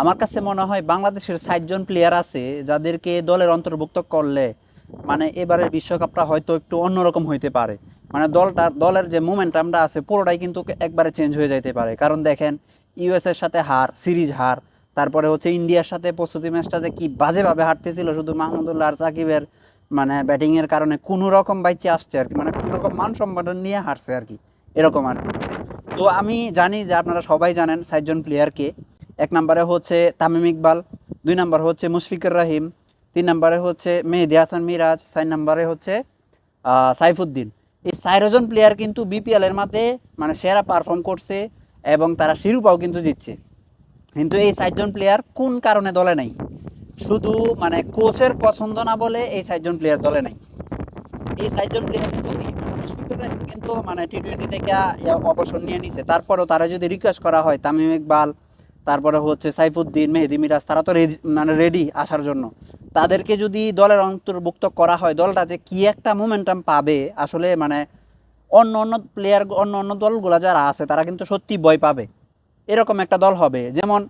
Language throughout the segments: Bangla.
আমার কাছে মনে হয় বাংলাদেশের ষাটজন প্লেয়ার আছে যাদেরকে দলের অন্তর্ভুক্ত করলে মানে এবারের বিশ্বকাপটা হয়তো একটু অন্যরকম হইতে পারে। মানে দলটা, দলের যে মোমেন্টামটা আছে পুরোটাই কিন্তু একবারে চেঞ্জ হয়ে যাইতে পারে। কারণ দেখেন ইউএসের সাথে হার, সিরিজ হার, তারপরে হচ্ছে ইন্ডিয়ার সাথে প্রস্তুতি ম্যাচটা যে কি বাজেভাবে হারতেছিল, শুধু মাহমুদুল্লাহ আর সাকিবের মানে ব্যাটিংয়ের কারণে কোনো রকম বাইচে আসছে আর কি মানে কোনো রকম মান সম্মান নিয়ে হারছে আর কি, এরকম আর কি। তো আমি জানি যে আপনারা সবাই জানেন সাতজন প্লেয়ারকে এক নম্বরে হচ্ছে তামিম ইকবাল, দুই নম্বর হচ্ছে মুশফিকুর রাহিম, তিন নম্বরে হচ্ছে মেহেদি হাসান মিরাজ, চার নম্বরে হচ্ছে সাইফুদ্দিন। এই চারজন প্লেয়ার কিন্তু বিপিএল এর মাঝে মানে সেরা পারফর্ম করছে এবং তারা শিরোপাও কিন্তু জিতছে। কিন্তু এই চারজন প্লেয়ার কোন কারণে দলে নাই? শুধু মানে কোচের পছন্দ না বলে এই চারজন প্লেয়ার দলে নাই। এই চারজন প্লেয়ার যদি কিন্তু মানে টি টোয়েন্টি থেকে অবসর নিয়ে নিছে, তারপরেও তারা যদি রিকোয়েস্ট করা হয় তামিম ইকবাল তারপরে হচ্ছে সাইফুদ্দিন, মেহেদি মিরাজ, তারা তো মানে রেডি আসার জন্য। তাদেরকে যদি দলের অন্তর্ভুক্ত করা হয়, দলটা যে কি একটা মোমেন্টাম পাবে, আসলে মানে অন্য অন্য প্লেয়ার অন্য অন্য দলগুলো যারা আছে, তারা কিন্তু সত্যি ভয় পাবে। এরকম একটা দল হবে। যেমন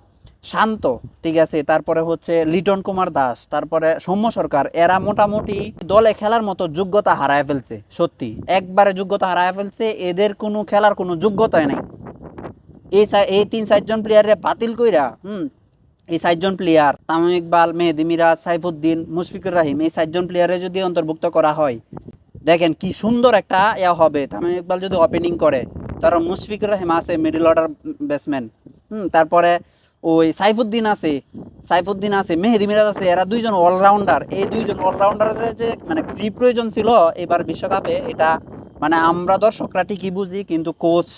শান্ত, ঠিক আছে, তারপরে হচ্ছে লিটন কুমার দাস, তারপরে সৌম্য সরকার, এরা মোটামুটি দলে খেলার মতো যোগ্যতা হারায় ফেলছে, সত্যি। একবারে যোগ্যতা হারায় ফেলছে, এদের কোনো খেলার কোনো যোগ্যতাই নাই। এই এই তিন চারজন প্লেয়ারে বাতিল কইরা, হুম, এই চারজন প্লেয়ার তামিম ইকবাল, মেহেদি মিরাজ, সাইফুদ্দিন, মুশফিকুর রাহিম, এই চারজন প্লেয়ারে যদি অন্তর্ভুক্ত করা হয়, দেখেন কি সুন্দর একটা ইয়া হবে। তামিম ইকবাল যদি ওপেনিং করে তারপর মুশফিকুর রহিম আছে মিডল অর্ডার ব্যাটসম্যান হুম, তারপরে ওই সাইফুদ্দিন আছে সাইফুদ্দিন আছে, মেহেদি মিরাজ আছে, এরা দুইজন অলরাউন্ডার এই দুইজন অলরাউন্ডারের যে মানে কি প্রয়োজন ছিল এবার বিশ্বকাপে, এটা মানে আমরা দর্শকরা ঠিকই বুঝি, কিন্তু কোচ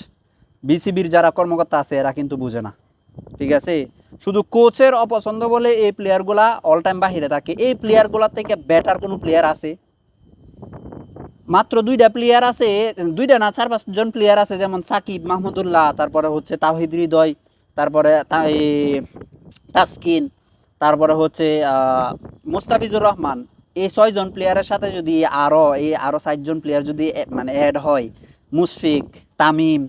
বিসিবির যারা কর্মকর্তা আছে, এরা কিন্তু বুঝে না। ঠিক আছে? শুধু কোচের অপছন্দ বলে এই প্লেয়ারগুলা অল টাইম বাহিরে থাকে। এই প্লেয়ারগুলোর থেকে বেটার কোনো প্লেয়ার আছে? মাত্র দুইটা প্লেয়ার আছে, দুইটা না, চার পাঁচজন প্লেয়ার আছে, যেমন সাকিব, মাহমুদুল্লাহ, তারপরে হচ্ছে তাহিদ হৃদয়, তারপরে তাসকিন, তারপরে হচ্ছে মুস্তাফিজুর রহমান। এই ছয়জন প্লেয়ারের সাথে যদি আরও এই আরও চারজন প্লেয়ার যদি মানে অ্যাড হয়, মুশফিক, তামিম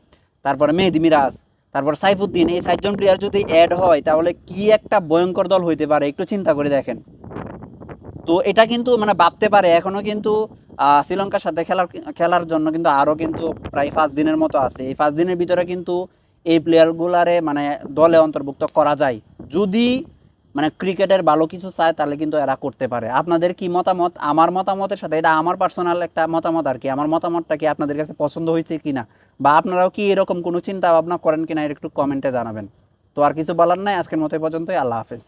তারপরে মেহেদি মিরাজ, তারপর সাইফুদ্দিন, এই সাতজন প্লেয়ার যদি অ্যাড হয়, তাহলে কি একটা ভয়ঙ্কর দল হইতে পারে? একটু চিন্তা করে দেখেন। তো এটা কিন্তু মানে ভাবতে পারে এখনও কিন্তু শ্রীলঙ্কার সাথে খেলার খেলার জন্য কিন্তু আরও কিন্তু প্রায় পাঁচ দিনের মতো আছে। এই পাঁচ দিনের ভিতরে কিন্তু এই প্লেয়ারগুলারে মানে দলে অন্তর্ভুক্ত করা যায়। যদি মানে ক্রিকেটের ভালো কিছু চায়, তাহলে কিন্তু এরা করতে পারে। আপনাদের কি মতামত? আমার মতামতের সাথে, এটা আমার পার্সোনাল একটা মতামত আর কি। আমার মতামতটা কি আপনাদের কাছে পছন্দ হয়েছে কি না বা আপনারাও কি এরকম কোনো চিন্তা ভাবনা করেন কিনা, এটা একটু কমেন্টে জানাবেন। তো আর কিছু বলার নাই, আজকের মতো পর্যন্তই। আল্লাহ হাফেজ।